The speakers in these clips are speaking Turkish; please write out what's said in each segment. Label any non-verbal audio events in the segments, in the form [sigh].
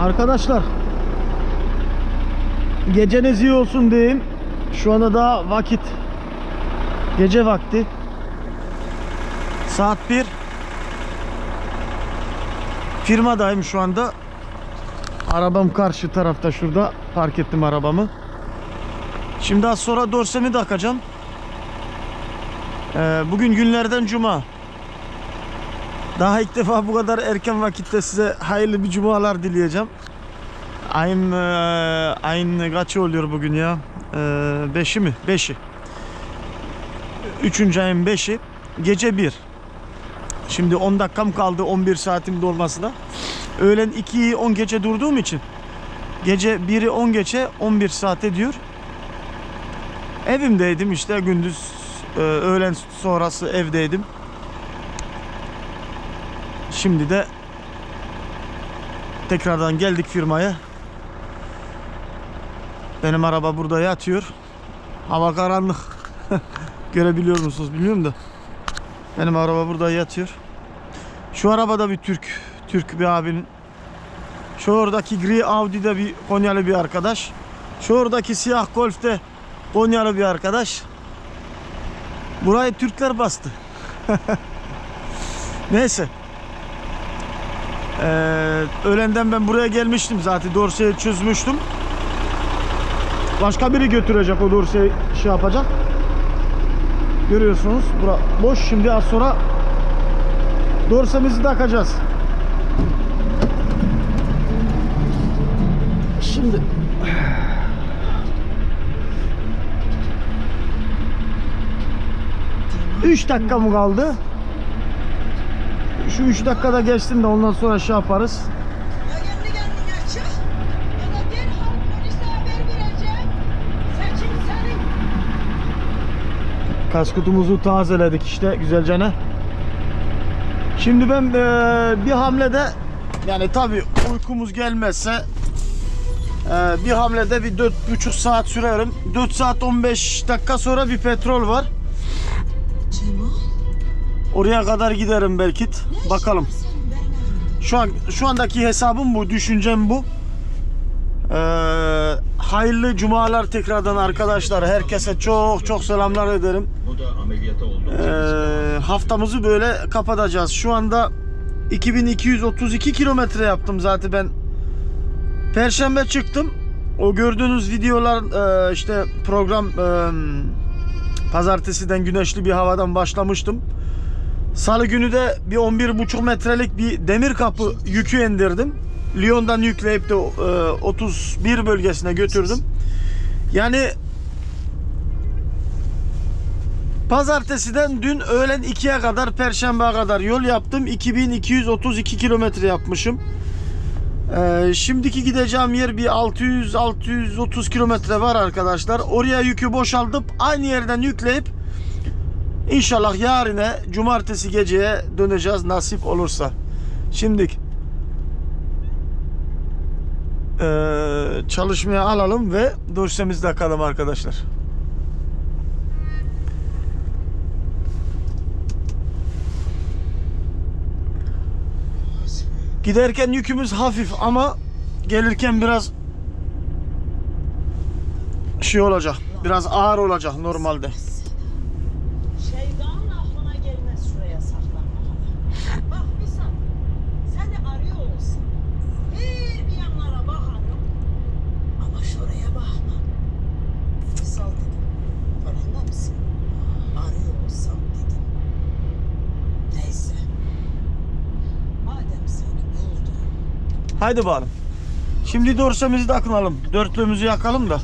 Arkadaşlar Geceniz iyi olsun diyeyim. Şu anda daha vakit gece vakti. Saat 1. Firmadayım şu anda. Arabam karşı tarafta şurada. Park ettim arabamı. Şimdi az sonra dorsemi takacağım. Ee, bugün günlerden cuma. Daha ilk defa bu kadar erken vakitte size hayırlı bir cumalar dileyeceğim. Ayın, e, ayın kaçı oluyor bugün ya? E, beşi mi? Beşi. Üçüncü ayın beşi. Gece bir. Şimdi 10 dakikam kaldı 11 saatim dolmasına. Öğlen 2'yi 10 gece durduğum için gece 1'i 10 geçe 11 saat ediyor. Evimdeydim işte gündüz e, öğlen sonrası evdeydim. Şimdi de tekrardan geldik firmaya. Benim araba burada yatıyor. Hava karanlık. [laughs] Görebiliyor musunuz bilmiyorum da. Benim araba burada yatıyor. Şu arabada bir Türk. Türk bir abinin. Şu oradaki gri Audi'de bir Konyalı bir arkadaş. Şu oradaki siyah Golf'te Konyalı bir arkadaş. Burayı Türkler bastı. [laughs] Neyse. Ee, öğlenden ben buraya gelmiştim zaten. Dorseyi çözmüştüm. Başka biri götürecek o dorseyi şey yapacak. Görüyorsunuz. Bura boş. Şimdi az sonra dorsemizi takacağız. Şimdi Üç dakika mı kaldı? Şu 3 dakikada geçsin de ondan sonra şey yaparız. Kaskutumuzu tazeledik işte güzelce Şimdi ben eee, bir hamlede yani tabi uykumuz gelmezse eee, bir hamlede bir 4,5 saat sürerim. 4 saat 15 dakika sonra bir petrol var. Oraya kadar giderim belki. Bakalım. Şu an şu andaki hesabım bu, düşüncem bu. Ee, hayırlı cumalar tekrardan arkadaşlar. Herkese çok çok selamlar ederim. Ee, haftamızı böyle kapatacağız. Şu anda 2232 kilometre yaptım zaten ben. Perşembe çıktım. O gördüğünüz videolar e, işte program e, pazartesiden güneşli bir havadan başlamıştım. Salı günü de bir 11,5 metrelik bir demir kapı yükü indirdim. Lyon'dan yükleyip de e, 31 bölgesine götürdüm. Yani Pazartesiden dün öğlen 2'ye kadar Perşembe'ye kadar yol yaptım. 2232 kilometre yapmışım. Ee, şimdiki gideceğim yer bir 600-630 kilometre var arkadaşlar. Oraya yükü boşaltıp aynı yerden yükleyip inşallah yarine cumartesi geceye döneceğiz nasip olursa. Şimdi ee, çalışmaya alalım ve dosyamızda takalım arkadaşlar. Giderken yükümüz hafif ama gelirken biraz şey olacak. Biraz ağır olacak normalde. Bak sen. Seni olsun. Bir yanlara. Ama şuraya bakma. Misal dedim. Farkında mısın? Arıyor olsam dedim. Neyse. Madem seni. Haydi bakalım. Şimdi dorsemizi de akınalım. Dörtlüğümüzü yakalım da.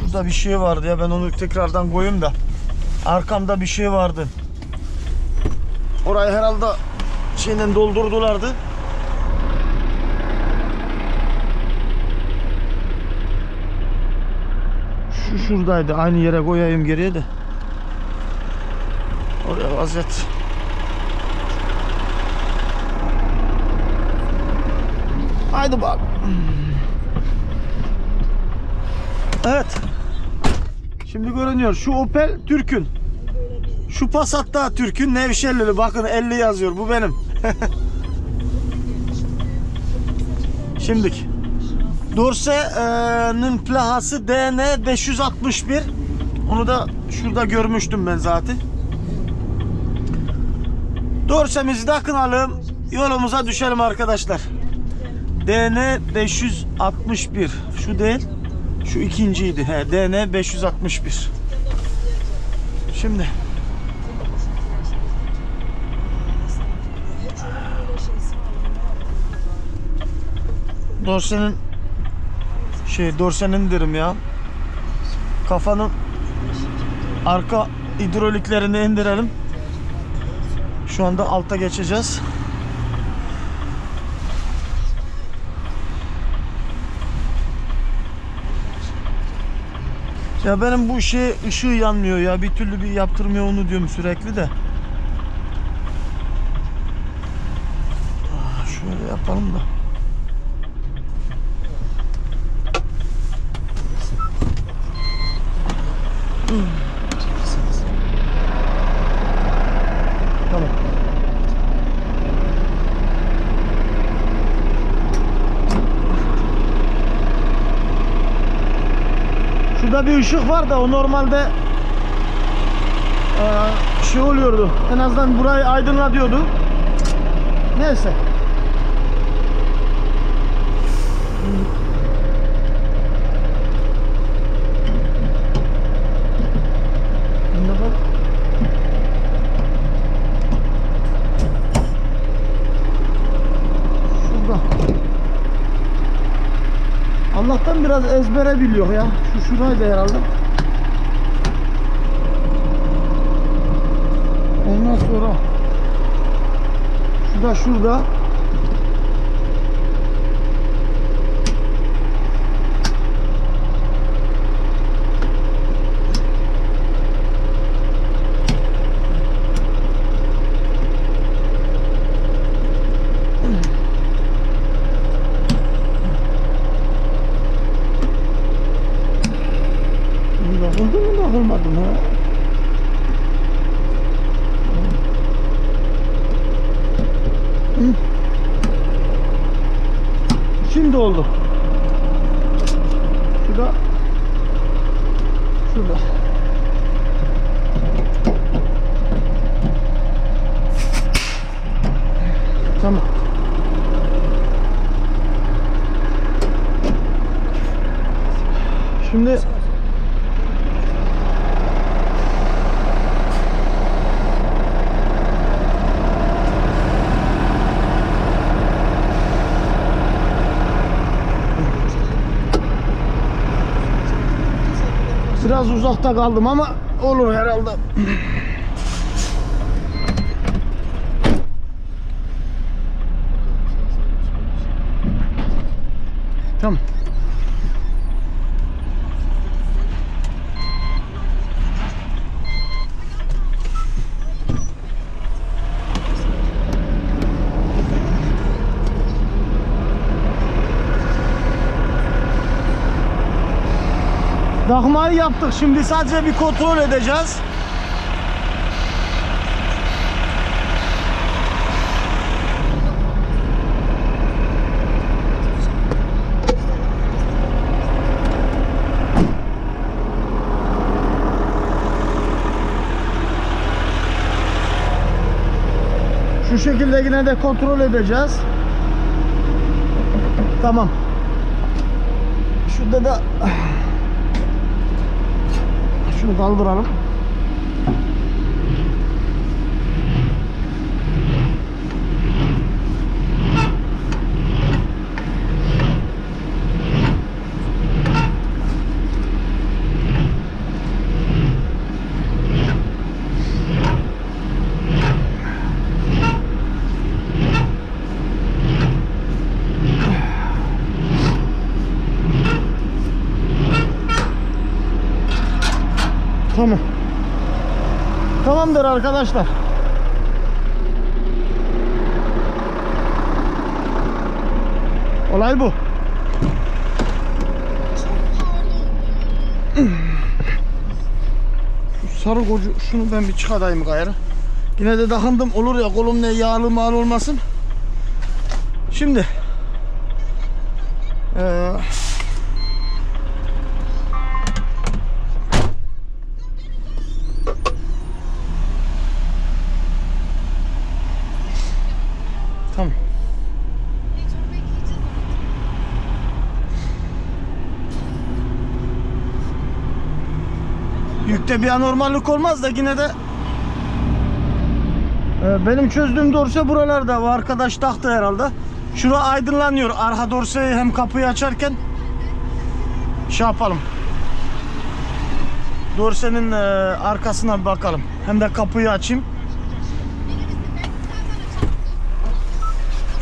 Şurada bir şey vardı ya ben onu tekrardan koyayım da. Arkamda bir şey vardı. Orayı herhalde şeyden doldurdulardı. Şu şuradaydı. Aynı yere koyayım geriye de. Oraya vaziyet. Haydi bak. Evet. Şimdi görünüyor. Şu Opel Türk'ün. Şu Passat da Türk'ün Nevşehirli. Bakın 50 yazıyor. Bu benim. [laughs] Şimdik. Dorse'nin plakası DN 561. Onu da şurada görmüştüm ben zaten. Dorse'mizi takınalım. Yolumuza düşelim arkadaşlar. DN 561. Şu değil. Şu ikinciydi. He, DN 561. Şimdi Dorse'nin şey Dorse'nin derim ya. Kafanın arka hidroliklerini indirelim. Şu anda alta geçeceğiz. Ya benim bu şey ışığı yanmıyor ya. Bir türlü bir yaptırmıyor onu diyorum sürekli de. Ah, Şöyle yapalım da. Tamam. Şurada bir ışık var da o normalde eee, şey oluyordu. En azından burayı aydınlatıyordu. Neyse. Ne var? Şurada. Biraz ezbere biliyor ya. Şu şuraydı herhalde. Ondan sonra şu da şurada. Takıldı mı takılmadı mı? Hı. Şimdi oldu. Şurada. Şurada. Tamam. Şimdi Biraz uzakta kaldım ama olur herhalde. Tamam. Takmayı yaptık. Şimdi sadece bir kontrol edeceğiz. Şu şekilde yine de kontrol edeceğiz. Tamam. Şurada da şunu kaldıralım. Tamam. Tamamdır arkadaşlar. Olay bu. sarı kocu şunu ben bir çıkadayım gayrı. Yine de takındım olur ya kolum ne yağlı mal olmasın. Şimdi eee Tamam. Yükte bir anormallik olmaz da yine de Ee, benim çözdüğüm dorse buralarda bu arkadaş taktı herhalde. Şura aydınlanıyor. Arka dorseyi hem kapıyı açarken şey yapalım. Dorsenin e, arkasına bir bakalım. Hem de kapıyı açayım.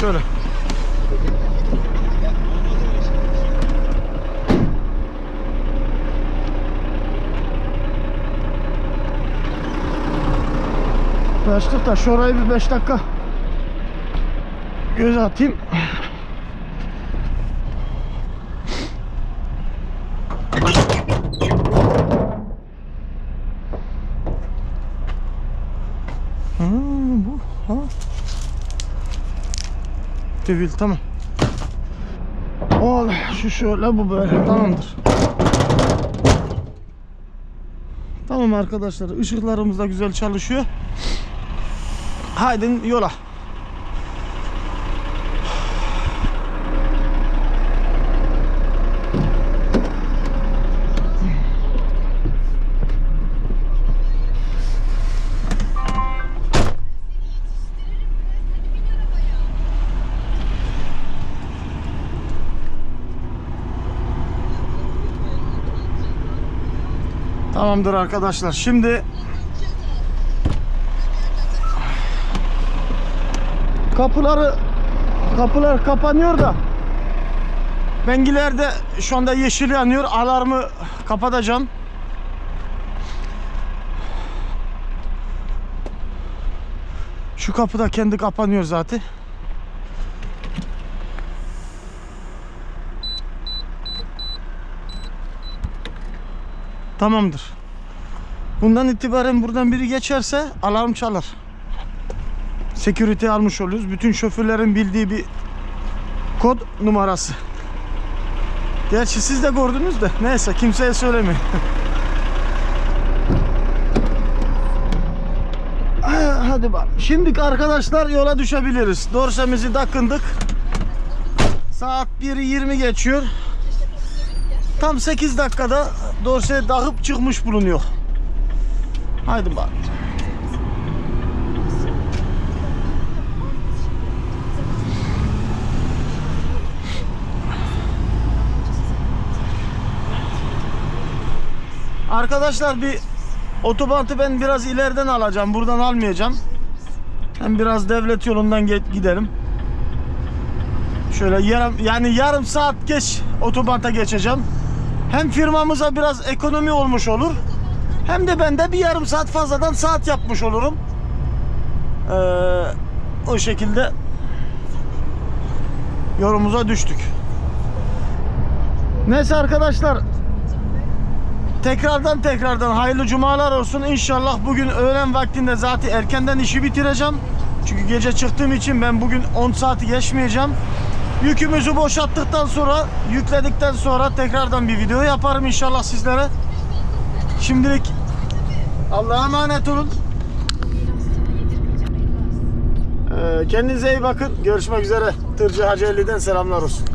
Şöyle. Açtık da şurayı bir 5 dakika göz atayım. Ha, bu ha. Devil tamam. Ol şu şöyle bu böyle tamamdır. Tamam arkadaşlar ışıklarımız da güzel çalışıyor. Haydin yola. Tamamdır arkadaşlar. Şimdi kapıları kapılar kapanıyor da Bengilerde şu anda yeşil yanıyor. Alarmı kapatacağım. Şu kapı da kendi kapanıyor zaten. Tamamdır. Bundan itibaren buradan biri geçerse alarm çalar. Security almış oluyoruz. Bütün şoförlerin bildiği bir kod numarası. Gerçi siz de gördünüz de neyse kimseye söylemeyin. [laughs] Ha, Hadi bak. Şimdi arkadaşlar yola düşebiliriz. Dorsemizi takındık. Saat 1'i 20 geçiyor. Tam 8 dakikada dorseye takıp çıkmış bulunuyor. Haydi bak. Arkadaşlar bir otobantı ben biraz ileriden alacağım. Buradan almayacağım. Hem biraz devlet yolundan gidelim. Şöyle yarım yani yarım saat geç otobanta geçeceğim. Hem firmamıza biraz ekonomi olmuş olur. Hem de ben de bir yarım saat fazladan saat yapmış olurum. Ee, o şekilde yolumuza düştük. Neyse arkadaşlar Tekrardan tekrardan hayırlı cumalar olsun. İnşallah bugün öğlen vaktinde zaten erkenden işi bitireceğim. Çünkü gece çıktığım için ben bugün 10 saati geçmeyeceğim. Yükümüzü boşalttıktan sonra, yükledikten sonra tekrardan bir video yaparım inşallah sizlere. Şimdilik Allah'a emanet olun. Ee, kendinize iyi bakın. Görüşmek üzere. Tırcı Hacı 50'den selamlar olsun.